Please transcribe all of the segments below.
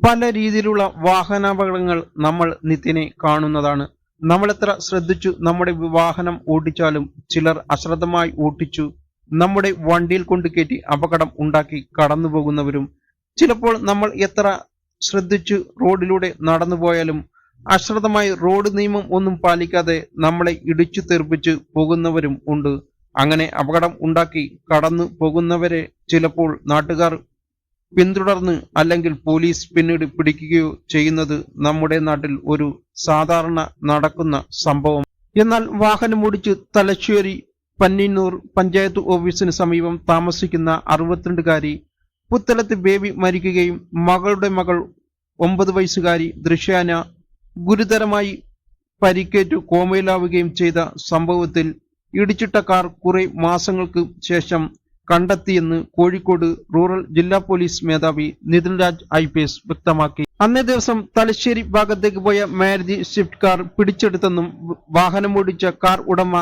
പല രീതിയിലുള്ള വാഹനാപകടങ്ങൾ നമ്മൾ നിത്യനെ കാണുന്നതാണ്. നമ്മൾ എത്ര ശ്രദ്ധിച്ചു നമ്മുടെ വാഹനം ഓടിച്ചാലും ചിലർ അശ്രദ്ധമായി ഓട്ടിച്ചു നമ്മുടെ വണ്ടിയിൽ കൊണ്ട് കയറ്റി അപകടം ഉണ്ടാക്കി കടന്നു പോകുന്നവരും ചിലപ്പോൾ നമ്മൾ എത്ര ശ്രദ്ധിച്ചു റോഡിലൂടെ നടന്നു പോയാലും അശ്രദ്ധമായി റോഡ് നിയമം ഒന്നും പാലിക്കാതെ നമ്മളെ ഇടിച്ചു തെറിപ്പിച്ച് പോകുന്നവരും ഉണ്ട്. അങ്ങനെ അപകടം ഉണ്ടാക്കി കടന്നു പോകുന്നവരെ ചിലപ്പോൾ നാട്ടുകാർ പിന്തുടർന്ന് അല്ലെങ്കിൽ പോലീസ് പിന്നീട് പിടിക്കുകയോ ചെയ്യുന്നത് നമ്മുടെ നാട്ടിൽ ഒരു സാധാരണ നടക്കുന്ന സംഭവം എന്നാൽ വാഹനമോടിച്ച് തലശ്ശേരി പന്നിന്നൂർ പഞ്ചായത്ത് ഓഫീസിന് സമീപം താമസിക്കുന്ന അറുപത്തിരണ്ടുകാരി പുത്തലത്ത് ബേബി മരിക്കുകയും മകളുടെ മകൾ ഒമ്പത് വയസ്സുകാരി ദൃശ്യാന ഗുരുതരമായി പരിക്കേറ്റു കോമയിലാവുകയും ചെയ്ത സംഭവത്തിൽ ഇടിച്ചിട്ട കാർ കുറെ മാസങ്ങൾക്ക് ശേഷം കണ്ടെത്തിയെന്ന് കോഴിക്കോട് റൂറൽ ജില്ലാ പോലീസ് മേധാവി Nitin Raj I P S വ്യക്തമാക്കി. അന്നേ ദിവസം തലശ്ശേരി ഭാഗത്തേക്ക് പോയ മാരുതി സ്വിഫ്റ്റ് കാർ പിടിച്ചെടുത്തെന്നും വാഹനമോടിച്ച കാർ ഉടമ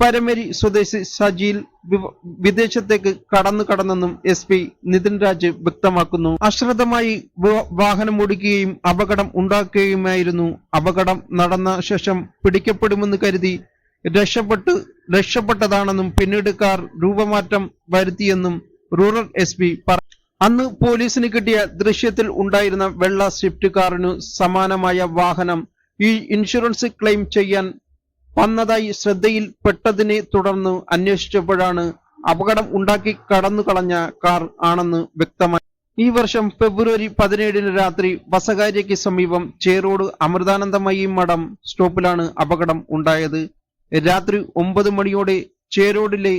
പരമേരി സ്വദേശി സജീൽ വിദേശത്തേക്ക് കടന്നു കടന്നെന്നും എസ് പി നിതിൻ രാജ് വ്യക്തമാക്കുന്നു. അശ്രദ്ധമായി വാഹനമോടിക്കുകയും അപകടം ഉണ്ടാക്കുകയുമായിരുന്നു. അപകടം നടന്ന ശേഷം പിടിക്കപ്പെടുമെന്ന് കരുതി രക്ഷപ്പെട്ട് രക്ഷപ്പെട്ടതാണെന്നും പിന്നീട് കാർ രൂപമാറ്റം വരുത്തിയെന്നും റൂറൽ എസ് പി അന്ന് പോലീസിന് കിട്ടിയ ദൃശ്യത്തിൽ ഉണ്ടായിരുന്ന വെള്ള സ്വിഫ്റ്റ് കാറിനു സമാനമായ വാഹനം ഈ ഇൻഷുറൻസ് ക്ലെയിം ചെയ്യാൻ വന്നതായി ശ്രദ്ധയിൽപ്പെട്ടതിനെ തുടർന്ന് അന്വേഷിച്ചപ്പോഴാണ് അപകടം ഉണ്ടാക്കി കടന്നു കളഞ്ഞ കാർ ആണെന്ന് വ്യക്തമായി. ഈ വർഷം ഫെബ്രുവരി പതിനേഴിന് രാത്രി വസകാര്യയ്ക്ക് സമീപം ചേറോട് അമൃതാനന്ദമയി മഠം സ്റ്റോപ്പിലാണ് അപകടം ഉണ്ടായത്. രാത്രി ഒമ്പത് മണിയോടെ ചേരോടിലെ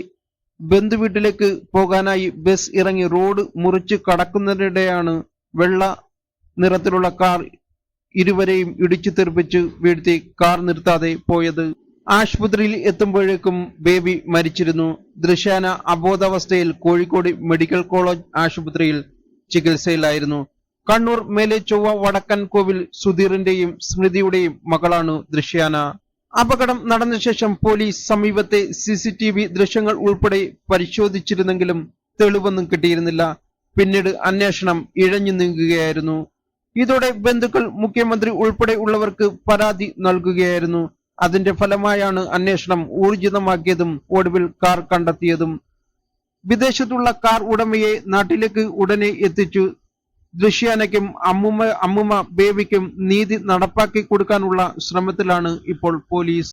ബന്ധുവീട്ടിലേക്ക് പോകാനായി ബസ് ഇറങ്ങി റോഡ് മുറിച്ച് കടക്കുന്നതിനിടെയാണ് വെള്ള നിറത്തിലുള്ള കാർ ഇരുവരെയും ഇടിച്ചു തെറിപ്പിച്ച് വീഴ്ത്തി കാർ നിർത്താതെ പോയത്. ആശുപത്രിയിൽ എത്തുമ്പോഴേക്കും ബേബി മരിച്ചിരുന്നു. ദൃശ്യാന അബോധാവസ്ഥയിൽ കോഴിക്കോട് മെഡിക്കൽ കോളേജ് ആശുപത്രിയിൽ ചികിത്സയിലായിരുന്നു. കണ്ണൂർ മേലെ ചൊവ്വ വടക്കൻ കോവിൽ സുധീറിന്റെയും സ്മൃതിയുടെയും മകളാണ് ദൃശ്യാന. അപകടം നടന്ന ശേഷം പോലീസ് സമീപത്തെ സി സി ടി വി ദൃശ്യങ്ങൾ ഉൾപ്പെടെ പരിശോധിച്ചിരുന്നെങ്കിലും തെളിവൊന്നും കിട്ടിയിരുന്നില്ല. പിന്നീട് അന്വേഷണം ഇഴഞ്ഞു നീങ്ങുകയായിരുന്നു. ഇതോടെ ബന്ധുക്കൾ മുഖ്യമന്ത്രി ഉൾപ്പെടെ ഉള്ളവർക്ക് പരാതി നൽകുകയായിരുന്നു. അതിന്റെ ഫലമായാണ് അന്വേഷണം ഊർജിതമാക്കിയതും ഒടുവിൽ കാർ കണ്ടെത്തിയതും. വിദേശത്തുള്ള കാർ ഉടമയെ നാട്ടിലേക്ക് ഉടനെ എത്തിച്ചു. ദൃശ്യാനയ്ക്കും അമ്മുമ്മ അമ്മുമ്മ ബേബിക്കും നീതി നടപ്പാക്കി കൊടുക്കാനുള്ള ശ്രമത്തിലാണ് ഇപ്പോൾ പോലീസ്